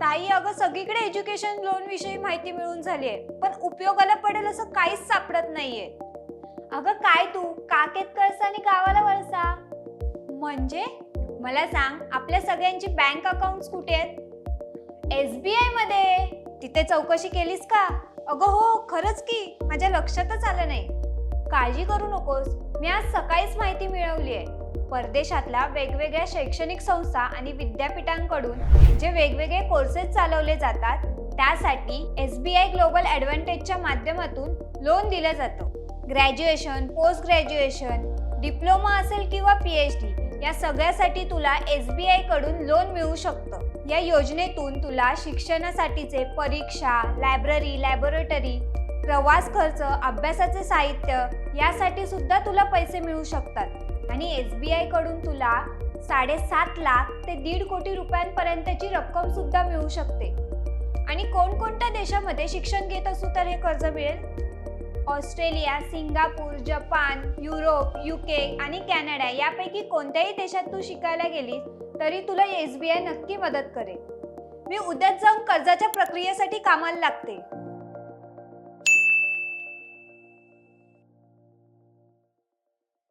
ताई अगं सगळीकडे एज्युकेशन लोन विषयी माहिती मिळून झालीये पण उपयोगाला पडेल असं काहीच सापडत नाहीये. अगं काय तू? काकेत कळसा आणि गावाला वळसा? म्हणजे? मला सांग आपल्या सगळ्यांची बँक अकाउंट कुठे आहेत? एस बी आयमध्ये? तिथे चौकशी केलीस का? अगं हो खरंच की माझ्या लक्षातच आलं नाही. काळजी करू नकोस मी आज सकाळीच माहिती मिळवली आहे परदेशातल्या वेगवेगळ्या शैक्षणिक संस्था आणि विद्यापीठांकडून जे वेगवेगळे कोर्सेस चालवले जातात त्यासाठी एस बी आय ग्लोबल ॲडव्हान्टेजच्या माध्यमातून लोन दिलं जातं. ग्रॅज्युएशन पोस्ट ग्रॅज्युएशन डिप्लोमा असेल किंवा पी एच डी या सगळ्यासाठी तुला एस बी आयकडून लोन मिळू शकतं. या योजनेतून तुला शिक्षणासाठीचे परीक्षा लायब्ररी लॅबोरेटरी प्रवास खर्च अभ्यासाचे साहित्य यासाठी सुद्धा तुला पैसे मिळू शकतात. आणि एस बी आयकडून तुला साडेसात लाख ते दीड कोटी रुपयांपर्यंतची रक्कम सुद्धा मिळू शकते. आणि कोणकोणत्या देशामध्ये शिक्षण घेत असू तर हे कर्ज मिळेल? Australia Singapore Japan Europe UK आणि कॅनडा यापैकी कोणत्याही देशात तू शिकायला गेलीस तरी तुला एस बी आय नक्की मदत करेल. मी उद्याच जाऊन कर्जाच्या प्रक्रियेसाठी कामाला लागते.